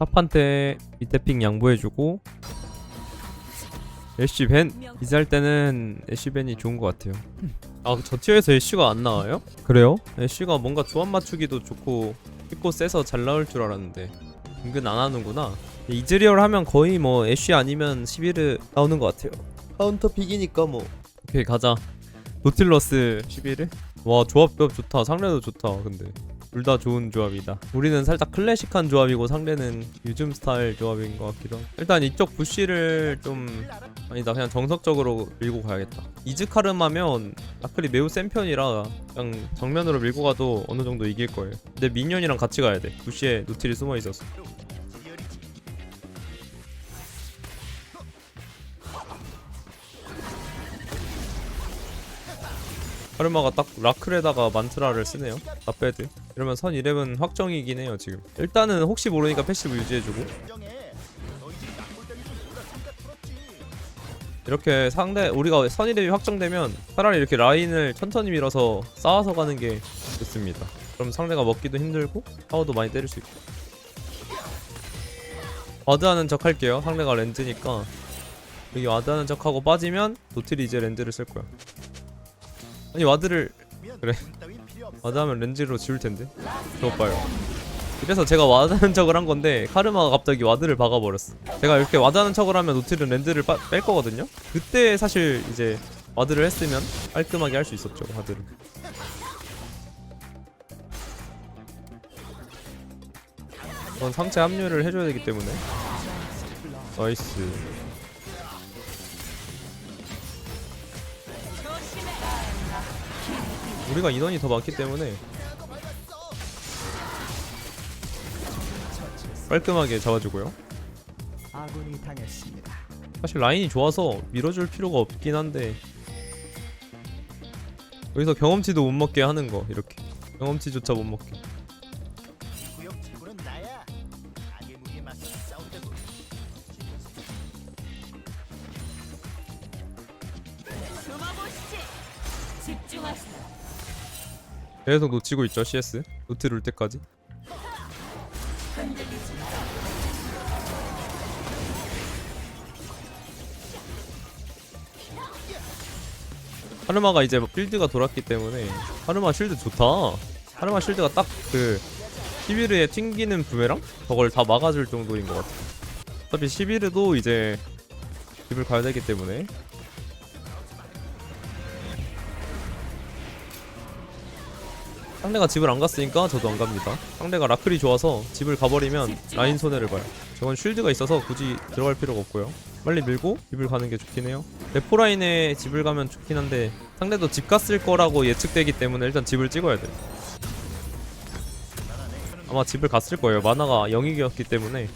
팝한테 밑에 픽 양보해주고 애쉬 벤. 이제 할 때는 애쉬 벤이 좋은 것 같아요. 아저 티어에서 애쉬가 안 나와요? 그래요? 애쉬가 뭔가 조합 맞추기도 좋고 쉽고 세서 잘 나올 줄 알았는데. 은근 안 하는구나. 이즈리얼 하면 거의 뭐 애쉬 아니면 11을 나오는 것 같아요. 카운터 픽이니까 뭐. 오케이 가자. 노틸러스 11을? 와 조합 조합 좋다. 상대도 좋다 근데 둘 다 좋은 조합이다. 우리는 살짝 클래식한 조합이고 상대는 요즘 스타일 조합인 것 같기도 일단 이쪽 부시를 좀 아니다 그냥 정석적으로 밀고 가야겠다. 이즈카르마면 라클이 매우 센 편이라 그냥 정면으로 밀고 가도 어느 정도 이길 거예요. 근데 미니언이랑 같이 가야 돼. 부시에 노틸이 숨어 있어서 카르마가 딱 라클에다가 만트라를 쓰네요. 나빼드. 이러면 선11 확정이긴 해요 지금. 일단은 혹시 모르니까 패시브 유지해주고. 이렇게 상대 우리가 선 1이 확정되면 차라리 이렇게 라인을 천천히 밀어서 쌓아서 가는 게 좋습니다. 그럼 상대가 먹기도 힘들고 파워도 많이 때릴 수 있고. 와드하는 척 할게요. 상대가 렌즈니까. 여기 와드하는 척하고 빠지면 노틸이 이제 렌즈를 쓸 거야 아니 와드를 그래. 와드 하면 렌즈로 지울 텐데. 저거 봐요. 그래서 제가 와드하는 척을 한 건데 카르마가 갑자기 와드를 박아버렸어. 제가 이렇게 와드하는 척을 하면 노틸은 렌즈를 빠, 뺄 거거든요? 그때 사실 이제 와드를 했으면 깔끔하게 할 수 있었죠 와드를. 이건 상체 합류를 해줘야 되기 때문에. 나이스 우리가 인원이 더 많기 때문에 깔끔하게 잡아주고요. 아군이 당했습니다. 사실 라인이 좋아서 밀어줄 필요가 없긴 한데 여기서 경험치도 못 먹게 하는 거 이렇게 경험치조차 못 먹게 구역 지구는 나야. 악의 무게 맞서 싸우자고. 숨어보시지. 집중하시라. 계속 놓치고 있죠 CS? 노트 룰 때까지? 하르마가 이제 필드가 돌았기 때문에 하르마 실드 좋다. 하르마 실드가 딱그 11에 튕기는 부메랑 저걸 다 막아줄 정도인 것 같아. 어차피 11에도 이제 집을 가야 되기 때문에 상대가 집을 안 갔으니까 저도 안 갑니다. 상대가 라클이 좋아서 집을 가버리면 라인 손해를 봐요. 저건 쉴드가 있어서 굳이 들어갈 필요가 없고요. 빨리 밀고 집을 가는 게 좋긴 해요. 레포 라인에 집을 가면 좋긴 한데 상대도 집 갔을 거라고 예측되기 때문에 일단 집을 찍어야 돼. 아마 집을 갔을 거예요. 마나가 0이었기 때문에.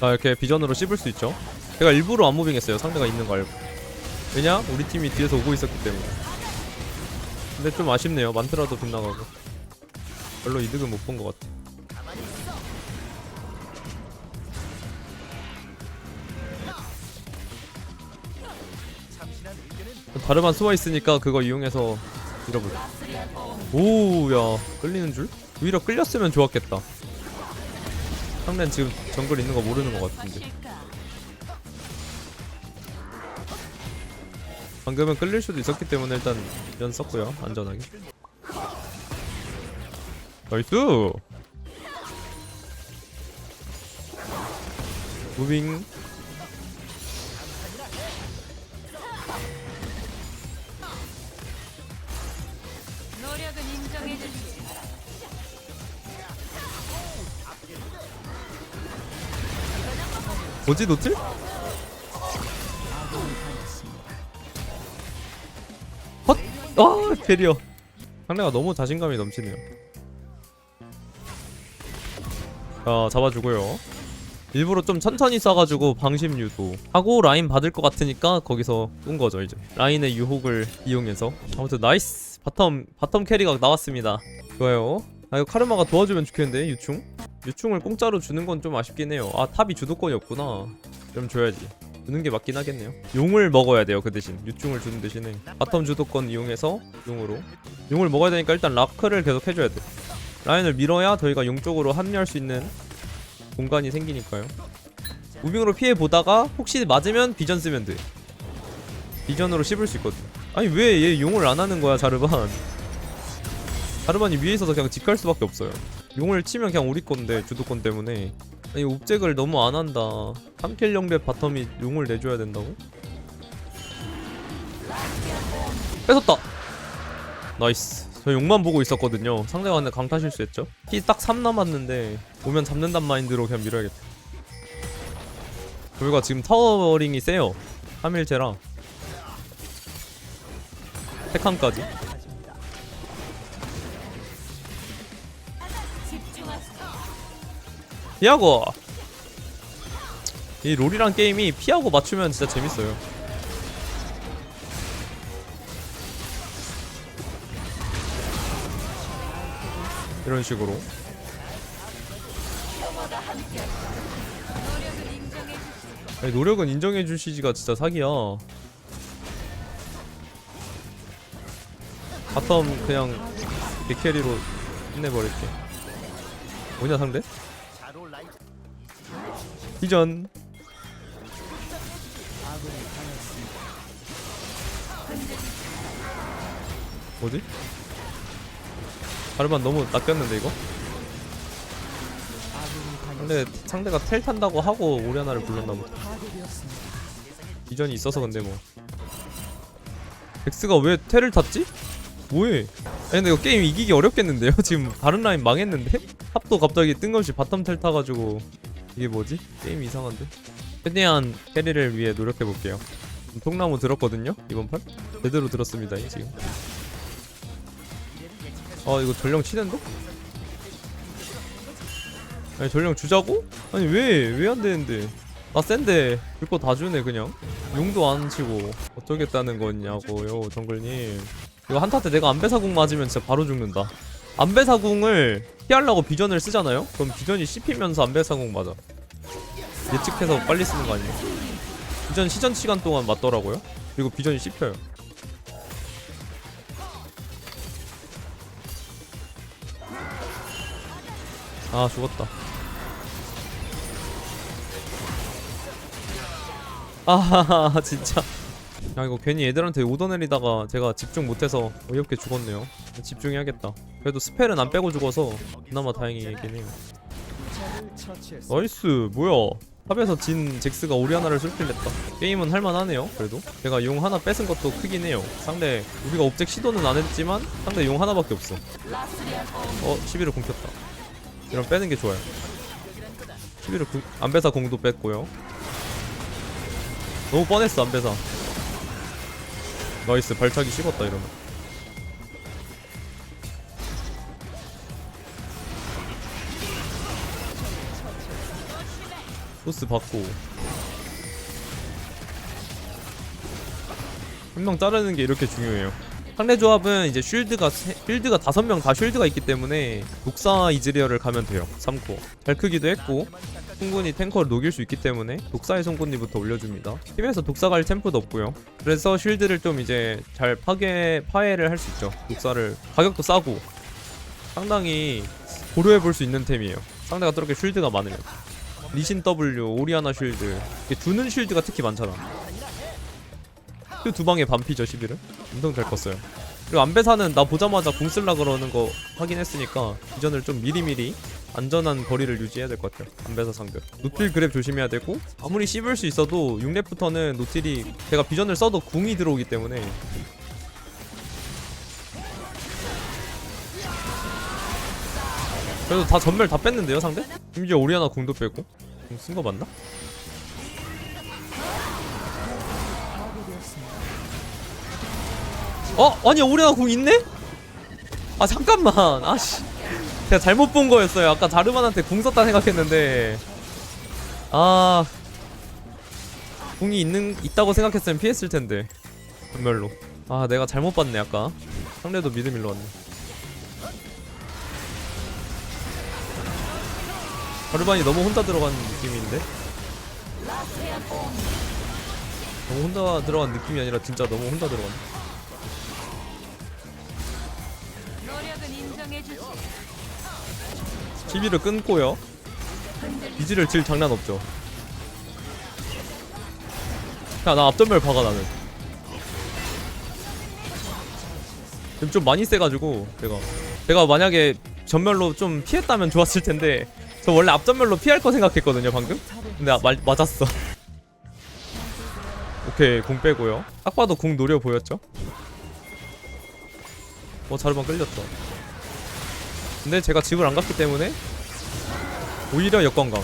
자 이렇게 비전으로 씹을 수 있죠. 제가 일부러 안 무빙했어요. 상대가 있는 거 알고. 왜냐? 우리 팀이 뒤에서 오고 있었기 때문에. 근데 좀 아쉽네요. 만트라도 빗나가고. 별로 이득은 못 본 것 같아. 참신한 의견은 다르만 숨어 있으니까 그거 이용해서 밀어보자. 오야 끌리는 줄? 오히려 끌렸으면 좋았겠다. 상대는 지금 정글 있는 거 모르는 것 같은데. 방금은 끌릴 수도 있었기 때문에 일단 연 썼고요 안전하게 나이스 무빙. 뭐지 노틸? 헛! 아 캐리어. 상대가 너무 자신감이 넘치네요. 자 잡아주고요. 일부러 좀 천천히 쏴가지고 방심 유도 하고 라인 받을 것 같으니까 거기서 끈 거죠 이제. 라인의 유혹을 이용해서. 아무튼 나이스. 바텀 바텀 캐리가 나왔습니다. 좋아요. 아 이거 카르마가 도와주면 좋겠는데 유충? 유충을 공짜로 주는 건 좀 아쉽긴 해요. 아 탑이 주도권이 없구나. 그럼 줘야지 주는 게 맞긴 하겠네요. 용을 먹어야 돼요 그 대신. 유충을 주는 대신에. 바텀 주도권 이용해서 용으로. 용을 먹어야 되니까 일단 라크를 계속 해줘야 돼. 라인을 밀어야 저희가 용 쪽으로 합류할 수 있는 공간이 생기니까요. 무빙으로 피해 보다가 혹시 맞으면 비전 쓰면 돼. 비전으로 씹을 수 있거든 아니 왜 얘 용을 안 하는 거야 자르반? 자르반이 위에 있어서 그냥 직갈 수밖에 없어요. 용을 치면 그냥 우리 건데 주도권 때문에 아니 옵젝을 너무 안 한다. 3킬 영대 바텀이 용을 내줘야 된다고? 뺏었다. 나이스. 저 용만 보고 있었거든요. 상대가 근데 강타 실수했죠? 피딱3 남았는데 오면 잡는단 마인드로 그냥 밀어야겠다. 저희가 지금 타워링이 세요. 3일째라 테칸까지 피하고 이 롤이란 게임이 피하고 맞추면 진짜 재밌어요 이런 식으로. 아니, 노력은 인정해 주시지가 진짜 사기야 바텀 그냥 개캐리로 끝내버릴게 뭐냐 상대? 당했습니다. 뭐지? 가르반 너무 낚였는데 이거? 근데 상대가 텔 탄다고 하고 오리아나를 불렀나 보다 파괴되었습니다. 이전이 있어서 근데 뭐 엑스가 왜 텔을 탔지? 뭐해? 아니 근데 이거 게임 이기기 어렵겠는데요? 지금 다른 라인 망했는데? 탑도 갑자기 뜬금없이 바텀 텔 타가지고 이게 뭐지? 게임 이상한데? 최대한 캐리를 위해 노력해볼게요 통나무 들었거든요? 이번 판? 제대로 들었습니다 지금 아 이거 전령 치는데? 아니 전령 주자고? 아니 왜? 왜 안 되는데? 나 센데 줄거 다 주네 그냥 용도 안 치고 어쩌겠다는 거냐고요 정글님 이거 한타 때 내가 안배사궁 맞으면 진짜 바로 죽는다 안배사궁을 피하려고 비전을 쓰잖아요? 그럼 비전이 씹히면서 안배사궁 맞아. 예측해서 빨리 쓰는 거 아니에요? 비전 시전 시간 동안 맞더라고요? 그리고 비전이 씹혀요. 아 죽었다. 아하하 진짜. 야 이거 괜히 애들한테 오더 내리다가 제가 집중 못해서 어이없게 죽었네요. 집중해야겠다 그래도 스펠은 안 빼고 죽어서 그나마 다행이긴 해요. 나이스 뭐야? 탑에서 진 잭스가 오리아나를 술필냈다. 게임은 할만하네요 그래도. 제가 용 하나 뺏은 것도 크긴 해요. 상대 우리가 옵젝 시도는 안 했지만 상대 용 하나밖에 없어. 어 11을 공 켰다. 이런 빼는 게 좋아요. 11을 구, 안배사 공도 뺐고요. 너무 뻔했어 안배사. 나이스 발차기 씹었다 이러면 소스 받고. 한 명 자르는 게 이렇게 중요해요. 상대 조합은 이제 쉴드가 세, 쉴드가 다섯 명 다 쉴드가 있기 때문에 독사 이즈리얼을 가면 돼요. 3코. 잘 크기도 했고 충분히 탱커를 녹일 수 있기 때문에 독사의 송곳니부터 올려줍니다. 팀에서 독사 갈 템포도 없고요. 그래서 쉴드를 좀 이제 잘 파괴 파해를 할 수 있죠. 독사를. 가격도 싸고. 상당히 고려해 볼 수 있는 템이에요. 상대가 저렇게 쉴드가 많으면 리신 W, 오리아나 쉴드. 주는 쉴드가 특히 많잖아. 그 두 방에 반피죠 11은 엄청 잘 컸어요. 그리고 안배사는 나 보자마자 공 쓸라 그러는 거 확인했으니까 비전을 좀 미리미리 안전한 거리를 유지해야 될 것 같아요. 안배사 상대 노틸 그랩 조심해야 되고 아무리 씹을 수 있어도 6렙부터는 노틸이 제가 비전을 써도 궁이 들어오기 때문에 그래도 다 전멸 다 뺐는데요 상대? 심지어 오리아나 궁도 빼고? 쓴 거 맞나? 어? 아니 오리아나 궁 있네? 아 잠깐만. 아씨. 제가 잘못 본 거였어요. 아까 자르만한테 궁 썼다 생각했는데. 아. 궁이 있는 있다고 생각했으면 피했을 텐데. 전멸로. 아 내가 잘못 봤네 아까. 상대도 미드 밀러 왔네 자르반이 너무 혼자 들어간 느낌인데? 너무 혼자 들어간 느낌이 아니라 진짜 너무 혼자 들어간. TV를 끊고요. 이지를 질 장난 없죠. 야나 앞전멸 박아 나는. 지금 좀 많이 세가지고 제가. 제가 만약에 전멸로 좀 피했다면 좋았을 텐데 저 원래 앞전멸로 피할 거 생각했거든요 방금? 근데 아, 말, 맞았어. 오케이 궁 빼고요. 딱 봐도 궁 노려 보였죠? 어 자르반 끌렸다. 근데 제가 집을 안 갔기 때문에 오히려 역광강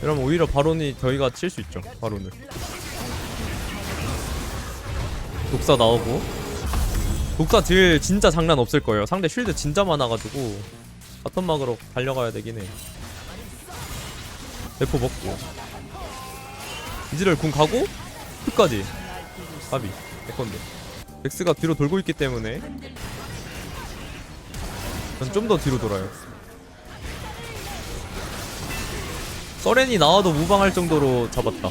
이러면 오히려 바론이 저희가 칠 수 있죠 바론을. 독사 나오고 독사 딜 진짜 장난 없을 거예요. 상대 쉴드 진짜 많아가지고 바텀 막으로 달려가야 되긴 해. 대포 먹고. 이지를 궁 가고 끝까지. 가비 내건데. 엑스가 뒤로 돌고 있기 때문에 전 좀 더 뒤로 돌아요. 서렌이 나와도 무방할 정도로 잡았다.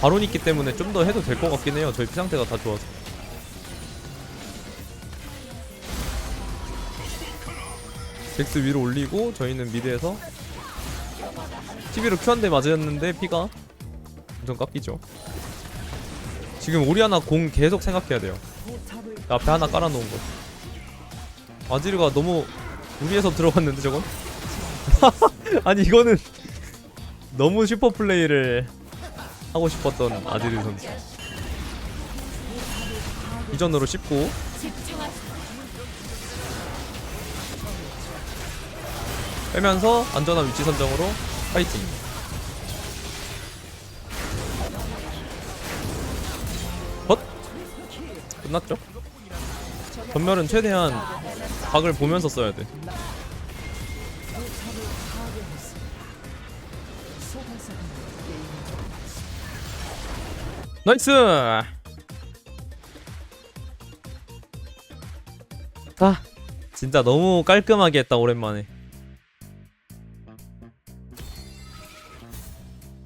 바론 있기 때문에 좀 더 해도 될 것 같긴 해요. 저희 피 상태가 다 좋아서. 잭스 위로 올리고 저희는 미드에서 TV로 Q 한 대 맞았는데 피가 엄청 깎이죠. 지금 오리아나 공 계속 생각해야 돼요. 앞에 하나 깔아놓은 거. 아지르가 너무 무리해서 들어갔는데 저건? 아니 이거는 너무 슈퍼 플레이를 하고 싶었던 아지르 선수 이전으로 씹고. 빼면서 안전한 위치 선정으로 파이팅 헛! 끝났죠? 전멸은 최대한 각을 보면서 써야 돼 나이스! 아. 진짜 너무 깔끔하게 했다 오랜만에.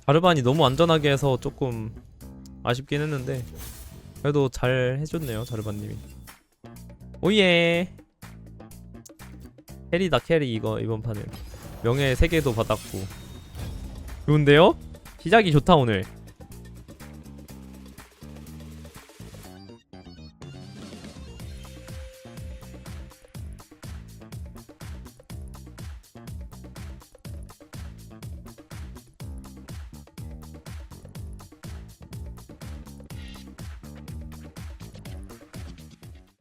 자르반이 너무 안전하게 해서 조금 아쉽긴 했는데 그래도 잘 해줬네요 자르반님이. 오예! 캐리다 캐리 이거 이번 판은. 명예 3개도 받았고. 좋은데요? 시작이 좋다 오늘